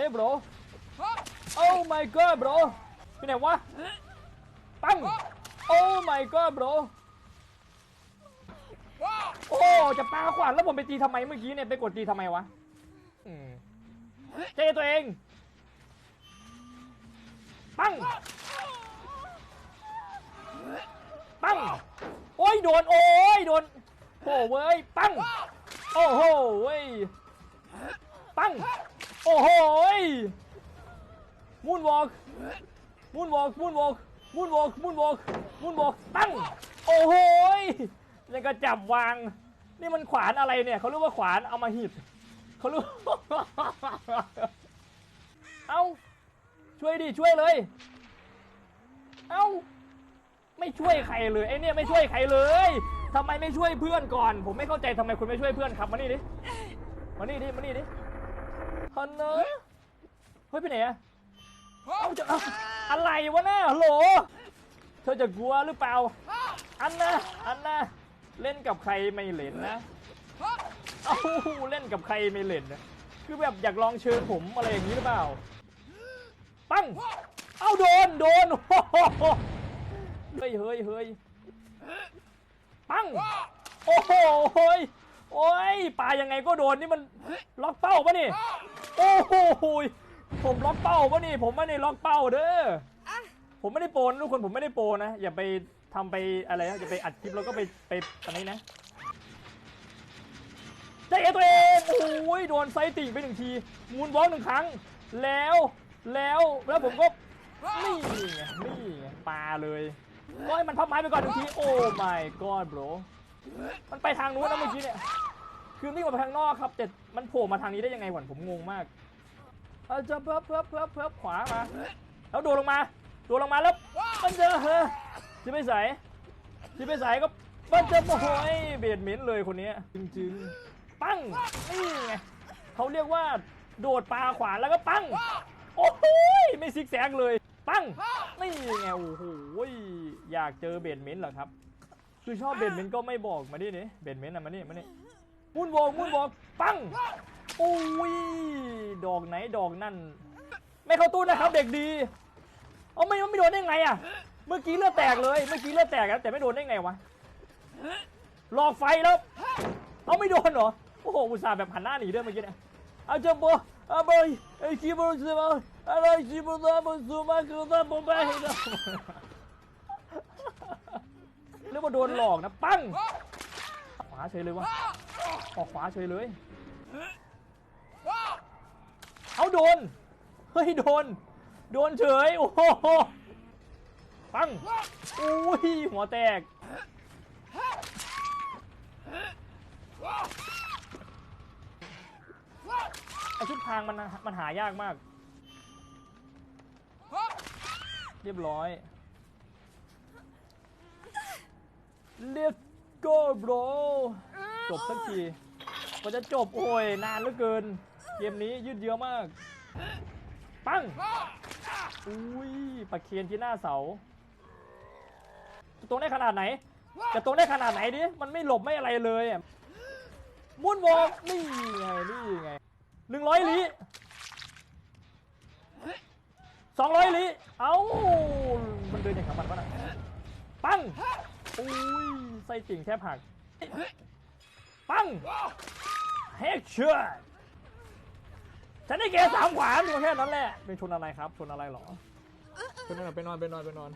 ฮ้ย bro โอ้ my god bro ไปไหนวะปังโอ้ my god bro โอ้ จะปาขวานแล้วผมไปตีทำไมเมื่อกี้เนี่ย ไปกดตีทำไมวะอืมเจตัวเอง ปังปังโอ้ย โดน โอ้ย โดนโอ้เว้ย ปังโอ้โหเว้ย ปัง โอ้โหยมูนวอล์กมูนวอล์กมูนวอล์กมูนวอล์กมูนวอล์กมูนวอล์กตั้ง โอ้โหยยังก็จับวาง นี่มันขวานอะไรเนี่ยเขาเรียกว่าขวานเอามาหิดเขาเรียกเอ้าช่วยดิช่วยเลย เอ้าไม่ช่วยใครเลยไอ้เนี่ยไม่ช่วยใครเลยทำไมไม่ช่วยเพื่อนก่อน ผมไม่เข้าใจทำไมคุณไม่ช่วยเพื่อนครับมานี่ดิมานี่ดิมานี่ดิ ฮันเนอเฮ้ยไปไหนอะเอาจะเอาอะไรวะเนี่ยฮัลโหล เธอจะกลัวหรือเปล่า อันนะอันนะเล่นกับใครไม่เล่นนะเอาเล่นกับใครไม่เล่นนะคือแบบอยากลองเชิญผมอะไรอย่างนี้หรือเปล่า ปังเอาโดนโดนโอ้โหเฮ้ยเฮ้ยเฮ้ยปังโอ้โหเฮ้ยโอ้ยปลายังไงก็โดนนี่มันล็อกเป้าปะนี่ โอ้โหผมล็อกเป้าปะนี่ ผมไม่ได้ล็อกเป้าเด้อผมไม่ได้โปรนะทุกคนผมไม่ได้โปรนะ อย่าไปทำไปอะไรนะอย่าไปอัดคลิปแล้วก็ไปไปอันนี้นะใจเอตัวเองโอ้ยโดนไซติ่งไปหนึ่งทีมูนบล็อกหนึ่งครั้ง แล้วแล้วแล้วผมก็นี่ไงนี่ไงปาเลยโอ้ยมันพับไม้ไปก่อนหนึ่งทีโอ้ my god bro มันไปทางนู้นนะเมื่อกี้เนี่ย คือวิ่งออกไปทางนอกครับ แต่มันโผล่มาทางนี้ได้ยังไงหวันผมงงมากเอาจะเพิ่มเพิ่มเพิ่มเพิ่มขวามา แล้วโดดลงมาโดดลงมาแล้วมันเจอเฮ้ยที่ไม่ใส่ที่ไม่ใส่ก็มันจะโอ้ยเบียดเหม็นเลยคนนี้จริงๆ ปั้งนี่ไงเขาเรียกว่า โดดปลาขวานแล้วก็ปั้งโอ้โหยไม่ซิกแซกเลย ปั้งนี่ไงโอ้โหอยากเจอเบียดเหม็นเหรอครับ คือชอบเบนเมนก็ไม่บอกมาดิเนี่ยเบนเมนอะมานี่มานี่ มุนวอกมุนวอกปังโอ้ยดอกไหนดอกนั่น ไม่เข้าตู้นะครับ เด็กดีเอาไม่ไม่โดนได้ไงอะเมื่อกี้เลือดแตกเลยเมื่อกี้เลือดแตกแล้วแต่ไม่โดนได้ไงวะหลอกไฟแล้ว เอาไม่โดนเหรอโอ้โหอุตส่าห์แบบหันหน้าหนีด้วยเมื่อกี้เนี่ยอาจารย์บอกอาบอยไอคิบอลซูมาอะไรคิบอลซูมาคือตาผมไปนะเรียกว่าโดนหลอกนะ ปั้งาเฉยเลยวะออกขวาเฉยเลย เอาโดน เฮ้ยโดน โดนเฉย โอ้โหปั้งอุ้ยหัวแตก ไอชุดพรางมันมันหายากมาก เรียบร้อย Let's go bro จบสักทีกว่าจะจบโอ้ยนานเหลือเกิน เกมนี้ยืดเยื้อมาก ปังอุ้ยปะเคียนที่หน้าเสาจะตรงได้ขนาดไหน จะตรงได้ขนาดไหนดิมันไม่หลบไม่อะไรเลยมุนวอล์กนี่ไงนี่ไงหนึ่งร้อยลิสองร้อยลิเอ้ามันเดินอย่างกับมันปะน่ะปังอุ้ย ส้ติ่งแทบหัก ปังเฮกเชื่อฉันได้แกสามขวานอยู่แค่นั้นแหละ เป็นชนอะไรครับ ชนอะไรเหรอชนอะไรไปนอนไปนอนไปนอน